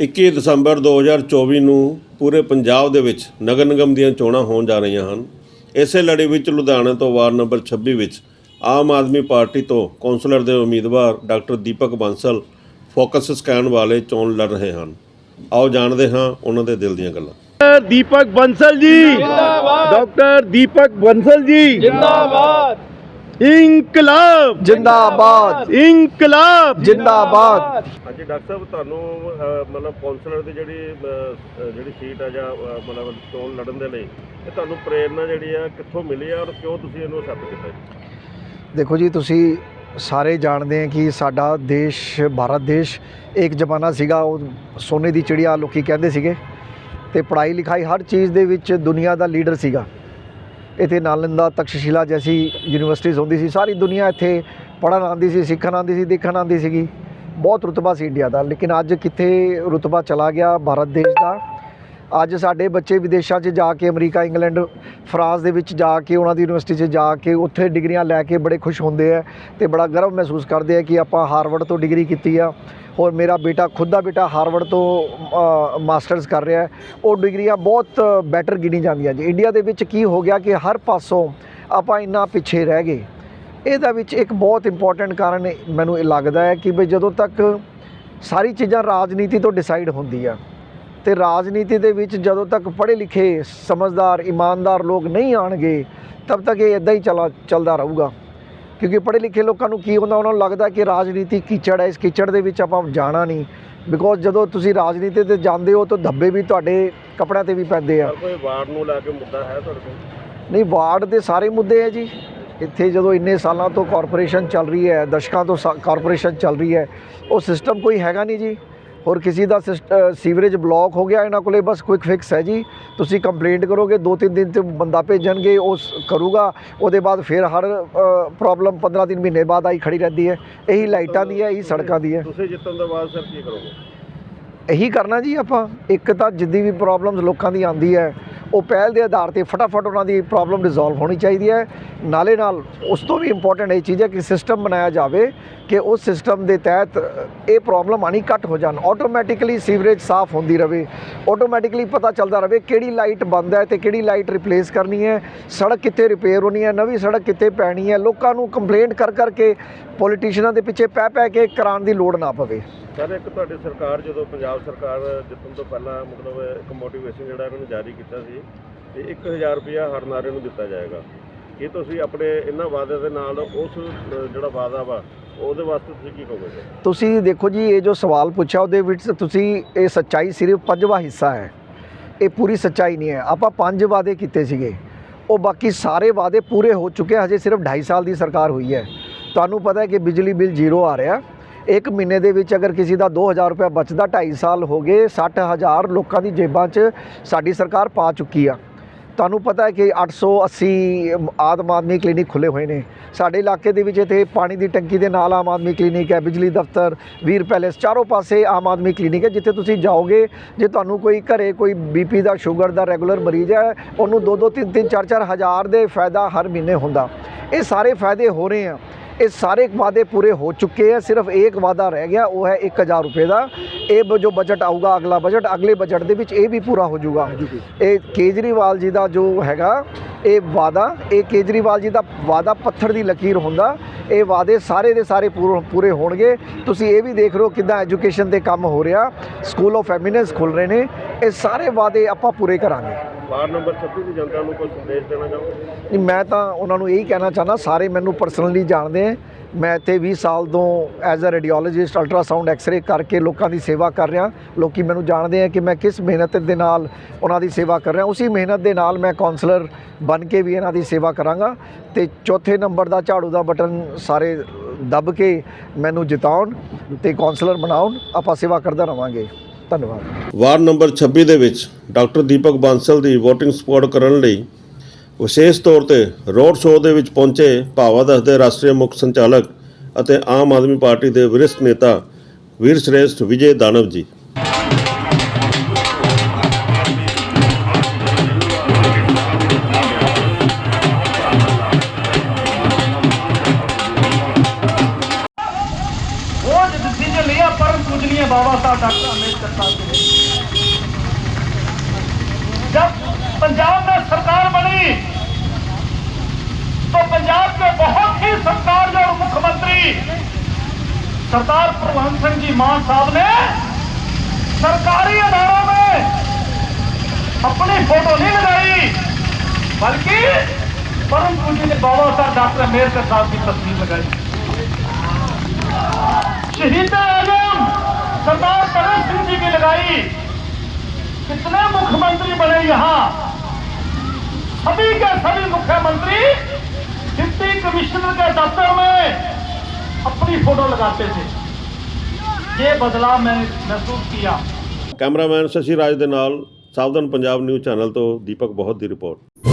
21 ਦਸੰਬਰ 2024 ਨੂੰ ਪੂਰੇ ਪੰਜਾਬ ਦੇ ਵਿੱਚ ਨਗਰ ਨਿਗਮ ਦੀਆਂ ਚੋਣਾਂ ਹੋਣ ਜਾ ਰਹੀਆਂ ਹਨ। ਇਸੇ ਲੜੀ ਵਿੱਚ ਲੁਧਿਆਣਾ ਤੋਂ ਵਾਰ ਨੰਬਰ 26 ਵਿੱਚ ਆਮ ਆਦਮੀ ਪਾਰਟੀ ਤੋਂ ਕੌਂਸਲਰ ਦੇ ਉਮੀਦਵਾਰ doctor Deepak Bansal focus scan ਵਾਲੇ ਚੋਣ ਲੜ ਰਹੇ ਹਨ। ਆਓ ਜਾਣਦੇ ਹਾਂ ਉਹਨਾਂ ਦੇ ਦਿਲ ਦੀਆਂ ਗੱਲਾਂ। ਦੀਪਕ ਬੰਸਲ ਜੀ। ਜਿੰਦਾਬਾਦ। ਡਾਕਟਰ ਦੀਪਕ ਬੰਸਲ ਜੀ। ਜਿੰਦਾਬਾਦ। ਇਨਕਲਾਬ। ਜਿੰਦਾਬਾਦ। ਇਨਕਲਾਬ। ਜਿੰਦਾਬਾਦ। ਹਾਂਜੀ ਡਾਕਟਰ ਸਾਹਿਬ ਤੁਹਾਨੂੰ ਮਤਲਬ ਕਾਉਂਸਲਰ ਦੀ ਜਿਹੜੀ ਜਿਹੜੀ ਸੀਟ ਆ ਜਾਂ ਮਤਲਬ ਚੋਣ ਲੜਨ ਦੇ ਲਈ ਇਹ ਤੁਹਾਨੂੰ ਪ੍ਰੇਰਣਾ ਜਿਹੜੀ ਆ ਕਿੱਥੋਂ ਮਿਲੀ ਆ ਔਰ ਕਿਉਂ ਤੁਸੀਂ ਇਹਨੂੰ ਅਸੈਪਟ ਕੀਤਾ ਦੇਖੋ ਜੀ ਤੁਸੀਂ ਸਾਰੇ ਜਾਣਦੇ ਆ ਕਿ ਸਾਡਾ ਦੇਸ਼ ਭਾਰਤ ਦੇਸ਼ ਇੱਕ ਜ਼ਮਾਨਾ ਸੀਗਾ ਉਹ ਸੋਨੇ ਦੀ ਚਿੜੀਆ ਲੋਕੀ ਕਹਿੰਦੇ ਸੀਗੇ ਤੇ ਪੜ੍ਹਾਈ ਲਿਖਾਈ ਹਰ ਚੀਜ਼ ਦੇ ਵਿੱਚ ਦੁਨੀਆ ਦਾ ਲੀਡਰ ਸੀਗਾ। ਇੱਥੇ ਨਾਲੰਦਾ ਤਕਸ਼ਸ਼ਿਲਾ ਜੈਸੀ ਯੂਨੀਵਰਸਿਟੀਜ਼ ਹੁੰਦੀ ਸੀ। ਸਾਰੀ ਦੁਨੀਆ ਇੱਥੇ ਪੜ੍ਹਨ ਆਉਂਦੀ ਸੀ, ਸਿੱਖਣ ਆਉਂਦੀ ਸੀ, ਦੇਖਣ ਆਉਂਦੀ ਸੀਗੀ। ਬਹੁਤ ਰੁਤਬਾ ਸੀ ਇੰਡੀਆ ਦਾ, ਲੇਕਿਨ ਅੱਜ ਕਿੱਥੇ ਰੁਤਬਾ ਚਲਾ ਗਿਆ ਭਾਰਤ ਦੇਸ਼ ਦਾ? ਅੱਜ ਸਾਡੇ ਬੱਚੇ ਵਿਦੇਸ਼ਾਂ 'ਚ ਜਾ ਕੇ, ਅਮਰੀਕਾ, ਇੰਗਲੈਂਡ, ਫਰਾਂਸ ਦੇ ਵਿੱਚ ਜਾ ਕੇ, ਉਹਨਾਂ ਦੀ ਯੂਨੀਵਰਸਿਟੀ 'ਚ ਜਾ ਕੇ, ਉੱਥੇ ਡਿਗਰੀਆਂ ਲੈ ਕੇ ਬੜੇ ਖੁਸ਼ ਹੁੰਦੇ ਆ ਤੇ ਬੜਾ ਗਰਵ ਮਹਿਸੂਸ ਕਰਦੇ ਆ ਕਿ ਆਪਾਂ ਹਾਰਵਰਡ ਤੋਂ ਡਿਗਰੀ ਕੀਤੀ ਆ। ਔਰ ਮੇਰਾ ਬੇਟਾ ਖੁਦ ਦਾ ਬੇਟਾ ਹਾਰਵਰਡ ਤੋਂ ਮਾਸਟਰਸ ਕਰ ਰਿਹਾ ਹੈ। ਉਹ ਡਿਗਰੀਆਂ ਬਹੁਤ ਬੈਟਰ ਗਿਣੀ ਜਾਂਦੀਆਂ ਜੀ। ਇੰਡੀਆ ਦੇ ਵਿੱਚ ਕੀ ਹੋ ਗਿਆ ਕਿ ਹਰ ਪਾਸੋਂ ਆਪਾਂ ਇੰਨਾ ਪਿੱਛੇ ਰਹਿ ਗਏ। ਇਹਦਾ ਵਿੱਚ ਇੱਕ ਬਹੁਤ ਇੰਪੋਰਟੈਂਟ ਕਾਰਨ ਮੈਨੂੰ ਇਹ ਲੱਗਦਾ ਹੈ ਕਿ ਵੀ ਜਦੋਂ ਤੱਕ ਸਾਰੀ ਚੀਜ਼ਾਂ ਰਾਜਨੀਤੀ ਤੋਂ ਡਿਸਾਈਡ ਹੁੰਦੀ ਆ, ਤੇ ਰਾਜਨੀਤੀ ਦੇ ਵਿੱਚ ਜਦੋਂ ਤੱਕ ਪੜ੍ਹੇ ਲਿਖੇ ਸਮਝਦਾਰ, ਇਮਾਨਦਾਰ ਲੋਕ ਨਹੀਂ ਆਣਗੇ ਤਬ ਤੱਕ ਇਹ ਇਦਾਂ ਹੀ ਚਲਾ, ਚੱਲਦਾ ਰਹੂਗਾ। ਕਿਉਂਕਿ ਪੜ੍ਹੇ ਲਿਖੇ ਲੋਕਾਂ ਨੂੰ ਕੀ ਹੁੰਦਾ ਉਹਨਾਂ ਨੂੰ ਲੱਗਦਾ ਕਿ ਰਾਜਨੀਤੀ ਕੀਚੜ ਹੈ ਇਸ ਕੀਚੜ ਦੇ ਵਿੱਚ ਆਪਾਂ ਜਾਣਾ ਨਹੀਂ। ਬਿਕੋਜ਼ ਜਦੋਂ ਤੁਸੀਂ ਰਾਜਨੀਤੀ ਤੇ ਜਾਂਦੇ ਹੋ ਤਾਂ ਧੱਬੇ ਵੀ ਤੁਹਾਡੇ ਕੱਪੜਿਆਂ ਤੇ ਵੀ ਪੈਂਦੇ ਆ। ਕੋਈ ਵਾਰਡ ਨੂੰ ਲੈ ਕੇ ਮੁੱਦਾ ਹੈ ਤੁਹਾਡੇ ਕੋਲ? ਨਹੀਂ ਵਾਰਡ ਦੇ ਸਾਰੇ ਮੁੱਦੇ ਹੈ ਜੀ। ਇੱਥੇ ਜਦੋਂ ਇੰਨੇ ਸਾਲਾਂ ਤੋਂ ਕਾਰਪੋਰੇਸ਼ਨ ਚੱਲ ਰਹੀ ਹੈ ਦਸ਼ਕਾਂ ਤੋਂ ਕਾਰਪੋਰੇਸ਼ਨ ਚੱਲ ਰਹੀ ਹੈ ਉਹ ਸਿਸਟਮ ਕੋਈ ਹੈਗਾ ਨਹੀਂ ਜੀ। ਹੋਰ ਕਿਸੇ ਦਾ ਸੀਵਰੇਜ ਬਲੌਕ ਹੋ ਗਿਆ ਇਹਨਾਂ ਕੋਲੇ ਬਸ ਕੁਇਕ ਫਿਕਸ ਹੈ ਜੀ। ਤੁਸੀਂ ਕੰਪਲੇਂਟ ਕਰੋਗੇ ਦੋ ਤਿੰਨ ਦਿਨ ਤੇ ਬੰਦਾ ਭੇਜਣਗੇ ਉਹ ਕਰੂਗਾ। ਉਹਦੇ ਬਾਅਦ ਫਿਰ ਹਰ ਪ੍ਰੋਬਲਮ 15 ਦਿਨ ਮਹੀਨੇ ਬਾਅਦ ਆਈ ਖੜੀ ਰਹਿੰਦੀ ਹੈ। ਇਹੀ ਲਾਈਟਾਂ ਦੀ ਹੈ ਇਹੀ ਸੜਕਾਂ ਦੀ ਹੈ। ਤੁਸੀਂ ਜਿੱਤਣ ਤੋਂ ਬਾਅਦ ਸਰ ਕੀ ਕਰੋਗੇ? ਇਹੀ ਕਰਨਾ ਜੀ ਆਪਾਂ। ਇੱਕ ਤਾਂ ਜਿੱਦੀ ਵੀ ਪ੍ਰੋਬਲਮਸ ਲੋਕਾਂ ਦੀ ਆਂਦੀ ਹੈ ਉਹ ਪਹਿਲ ਦੇ ਆਧਾਰ ਤੇ ਫਟਾਫਟ ਉਹਨਾਂ ਦੀ ਪ੍ਰੋਬਲਮ ਰਿਜ਼ੋਲਵ ਹੋਣੀ ਚਾਹੀਦੀ ਹੈ। ਨਾਲੇ ਨਾਲ ਉਸ ਤੋਂ ਵੀ ਇੰਪੋਰਟੈਂਟ ਇਹ ਚੀਜ਼ ਹੈ ਕਿ ਸਿਸਟਮ ਬਣਾਇਆ ਜਾਵੇ ਕਿ ਉਸ ਸਿਸਟਮ ਦੇ ਤਹਿਤ ਇਹ ਪ੍ਰੋਬਲਮ ਆਣੀ ਘੱਟ ਹੋ ਜਾਣ। ਆਟੋਮੈਟਿਕਲੀ ਸੀਵਰੇਜ ਸਾਫ਼ ਹੁੰਦੀ ਰਹੇ ਆਟੋਮੈਟਿਕਲੀ ਪਤਾ ਚੱਲਦਾ ਰਹੇ ਕਿਹੜੀ ਲਾਈਟ ਬੰਦ ਹੈ ਤੇ ਕਿਹੜੀ ਲਾਈਟ ਰਿਪਲੇਸ ਕਰਨੀ ਹੈ। ਸੜਕ ਕਿੱਥੇ ਰਿਪੇਅਰ ਹੋਣੀ ਹੈ, ਨਵੀਂ ਸੜਕ ਕਿੱਥੇ ਪੈਣੀ ਹੈ। ਲੋਕਾਂ ਨੂੰ ਕੰਪਲੇਂਟ ਕਰ ਕਰਕੇ ਪੋਲੀਟੀਸ਼ੀਅਨਾਂ ਦੇ ਪਿੱਛੇ ਪੈ ਪੈ ਕੇ ਕਰਾਉਣ ਦੀ ਲੋੜ ਨਾ ਪਵੇ। ਸਰ, ਇੱਕ ਤੁਹਾਡੀ ਸਰਕਾਰ, ਜਦੋਂ ਪੰਜਾਬ ਸਰਕਾਰ ਜਿੱਤਣ ਤੋਂ ਪਹਿਲਾਂ ਮਤਲਬ ਇੱਕ ਮੋਟੀਵੇਸ਼ਨ ਜਿਹੜਾ ਇਹਨਾਂ ਨੇ ਜਾਰੀ ਕੀਤਾ ਸੀ ਤੇ 1000 ਰੁਪਇਆ ਹਰ ਨਾਰੇ ਨੂੰ ਦਿੱਤਾ ਜਾਏਗਾ। ਕੀ ਤੁਸੀਂ ਆਪਣੇ ਇਹਨਾਂ ਵਾਅਦੇ ਦੇ ਨਾਲ ਉਸ ਜਿਹੜਾ ਵਾਅਦਾ ਵਾ, ਉਹਦੇ ਵਾਸਤੇ ਤੁਸੀਂ ਕੀ ਕਹੋਗੇ ਤੁਸੀਂ ਦੇਖੋ ਜੀ, ਇਹ ਜੋ ਸਵਾਲ ਪੁੱਛਿਆ, ਉਹਦੇ ਵਿੱਚ ਤੁਸੀਂ ਇਹ ਸੱਚਾਈ ਸਿਰਫ ਪੰਜਵਾਂ ਹਿੱਸਾ ਹੈ। ਇਹ ਪੂਰੀ ਸੱਚਾਈ ਨਹੀਂ ਹੈ। ਆਪਾਂ ਪੰਜ ਵਾਅਦੇ ਕੀਤੇ ਸੀਗੇ। ਉਹ ਬਾਕੀ ਸਾਰੇ ਵਾਅਦੇ ਪੂਰੇ ਹੋ ਚੁੱਕੇ ਹਜੇ ਸਿਰਫ 2.5 ਸਾਲ ਦੀ ਸਰਕਾਰ ਹੋਈ ਹੈ। ਤੁਹਾਨੂੰ ਪਤਾ ਹੈ ਕਿ ਬਿਜਲੀ ਬਿੱਲ ਜ਼ੀਰੋ ਆ ਰਿਹਾ। ਇੱਕ ਮਹੀਨੇ ਦੇ ਵਿੱਚ ਅਗਰ ਕਿਸੇ ਦਾ 2000 ਰੁਪਏ ਬਚਦਾ 2.5 ਸਾਲ ਹੋ ਗਏ 60000 ਲੋਕਾਂ ਦੀ ਜੇਬਾਂ 'ਚ ਸਾਡੀ ਸਰਕਾਰ ਪਾ ਚੁੱਕੀ ਆ। ਤੁਹਾਨੂੰ ਪਤਾ ਹੈ ਕਿ 880 ਆਦਮ ਆਦਮੀ ਕਲੀਨਿਕ ਖੁੱਲੇ ਹੋਏ ਨੇ। ਸਾਡੇ ਇਲਾਕੇ ਦੇ ਵਿੱਚ ਇੱਥੇ ਪਾਣੀ ਦੀ ਟੈਂਕੀ ਦੇ ਨਾਲ ਆਮ ਆਦਮੀ ਕਲੀਨਿਕ ਹੈ, ਬਿਜਲੀ ਦਫ਼ਤਰ, ਵੀਰ ਪੈਲੇਸ, ਚਾਰੋਂ ਪਾਸੇ ਆਮ ਆਦਮੀ ਕਲੀਨਿਕ ਹੈ, ਜਿੱਥੇ ਤੁਸੀਂ ਜਾਓਗੇ, ਜੇ ਤੁਹਾਨੂੰ ਕੋਈ ਘਰੇ ਕੋਈ ਬੀਪੀ ਦਾ, ਸ਼ੂਗਰ ਦਾ ਰੈਗੂਲਰ ਮਰੀਜ਼ ਹੈ, ਉਹਨੂੰ 2 2 3 3 4 4 ਹਜ਼ਾਰ ਦੇ ਫਾਇਦਾ ਹਰ ਮਹੀਨੇ ਹੁੰਦਾ। ਇਹ ਸਾਰੇ ਫਾਇਦੇ ਹੋ ਰਹੇ ਆ। ਇਹ ਸਾਰੇ ਵਾਅਦੇ ਪੂਰੇ ਹੋ ਚੁੱਕੇ ਹੈ ਸਿਰਫ ਇੱਕ ਵਾਅਦਾ ਰਹਿ ਗਿਆ ਉਹ ਹੈ 1000 ਰੁਪਏ ਦਾ। ਇਹ ਜੋ ਬਜਟ ਆਊਗਾ ਅਗਲਾ ਬਜਟ ਅਗਲੇ ਬਜਟ ਦੇ ਵਿੱਚ ਇਹ ਵੀ ਪੂਰਾ ਹੋ ਜਾਊਗਾ। ਇਹ ਕੇਜਰੀਵਾਲ ਜੀ ਦਾ ਜੋ ਹੈਗਾ ਇਹ ਵਾਅਦਾ ਇਹ ਕੇਜਰੀਵਾਲ ਜੀ ਦਾ ਵਾਅਦਾ ਪੱਥਰ ਦੀ ਲਕੀਰ ਹੁੰਦਾ। ਇਹ ਵਾਅਦੇ ਸਾਰੇ ਦੇ ਸਾਰੇ ਪੂਰ- ਹੋਣਗੇ। ਤੁਸੀਂ ਇਹ ਵੀ ਦੇਖ ਰਹੇ ਹੋ ਕਿੱਦਾਂ ਐਜੂਕੇਸ਼ਨ ਤੇ ਕੰਮ ਹੋ ਰਿਹਾ। ਸਕੂਲ ਆਫ ਐਮਿਨੈਂਸ ਖੁੱਲ ਰਹੇ ਨੇ। ਇਹ ਸਾਰੇ ਵਾਅਦੇ ਆਪਾਂ ਪੂਰੇ ਕਰਾਂਗੇ। ਵਾਰਡ ਨੰਬਰ 26 ਦੀ ਜਨਤਾ ਨੂੰ ਕੋਈ ਸੰਦੇਸ਼ ਦੇਣਾ ਚਾਹੋਗੇ? ਨਹੀਂ ਮੈਂ ਤਾਂ ਉਹਨਾਂ ਨੂੰ ਇਹੀ ਕਹਿਣਾ ਚਾਹੁੰਦਾ ਸਾਰੇ ਮੈਨੂੰ ਪਰਸਨਲੀ ਜਾਣਦੇ ਆ। ਮੈਂ ਇੱਥੇ 20 ਸਾਲ ਤੋਂ as a radiologist ultrasound X-ray ਕਰਕੇ ਲੋਕਾਂ ਦੀ ਸੇਵਾ ਕਰ ਰਿਹਾ। ਲੋਕੀ ਮੈਨੂੰ ਜਾਣਦੇ ਆ ਕਿ ਮੈਂ ਕਿਸ ਮਿਹਨਤ ਦੇ ਨਾਲ ਉਹਨਾਂ ਦੀ ਸੇਵਾ ਕਰ ਰਿਹਾ। ਉਸੇ ਮਿਹਨਤ ਦੇ ਨਾਲ ਮੈਂ ਕਾਉਂਸਲਰ ਬਣ ਕੇ ਵੀ ਇਹਨਾਂ ਦੀ ਸੇਵਾ ਕਰਾਂਗਾ ਤੇ ਚੌਥੇ ਨੰਬਰ ਦਾ ਝਾੜੂ ਦਾ ਬਟਨ ਸਾਰੇ ਦੱਬ ਕੇ ਮੈਨੂੰ ਜਿਤਾਉਣ ਤੇ ਕਾਉਂਸਲਰ ਬਣਾਉਣ, ਆਪਾਂ ਸੇਵਾ ਕਰਦਾ ਰਵਾਂਗੇ। ਧੰਨਵਾਦ। ਵਾਰਡ ਨੰਬਰ 26 ਦੇ ਵਿੱਚ ਡਾਕਟਰ ਦੀਪਕ ਬਾਂਸਲ ਦੀ VOTING ਸਪੋਰਟ ਕਰਨ ਲਈ ਵਿਸ਼ੇਸ਼ ਤੌਰ ਤੇ ਰੋਡ ਸ਼ੋਅ ਦੇ ਵਿੱਚ ਪਹੁੰਚੇ ਭਾਵਾਦਸ ਦੇ ਰਾਸ਼ਟਰੀ ਮੁੱਖ ਸੰਚਾਲਕ ਅਤੇ ਆਮ ਆਦਮੀ ਪਾਰਟੀ ਦੇ ਵਿਰਿਸ਼ਟ ਨੇਤਾ ਵੀਰ ਸ਼੍ਰੇਸ਼ਠ ਵਿਜੇ ਦਾਨਵ ਜੀ। जब पंजाब में सरकार बनी तो पंजाब के बहुत ही सत्तारजोर मुख्यमंत्री सरदार प्रभवंत सिंह जी मान साहब ने सरकारी अदारों में अपनी फोटो नहीं लगाई बल्कि परम पूज्य बाबा साहब डॉक्टर अम्बेडकर साहब की तस्वीर लगाई शहीद आजम सरदार भगत सिंह जी की लगाई कितने मुख्यमंत्री बने यहाँ सभी के सभी मुख्यमंत्री डिप्टी कमिश्नर के दफ्तर में अपनी फोटो लगाते थे ये बदलाव मैंने महसूस किया कैमरामैन शशि राज के सावधान पंजाब न्यूज़ चैनल तो दीपक बहुत की रिपोर्ट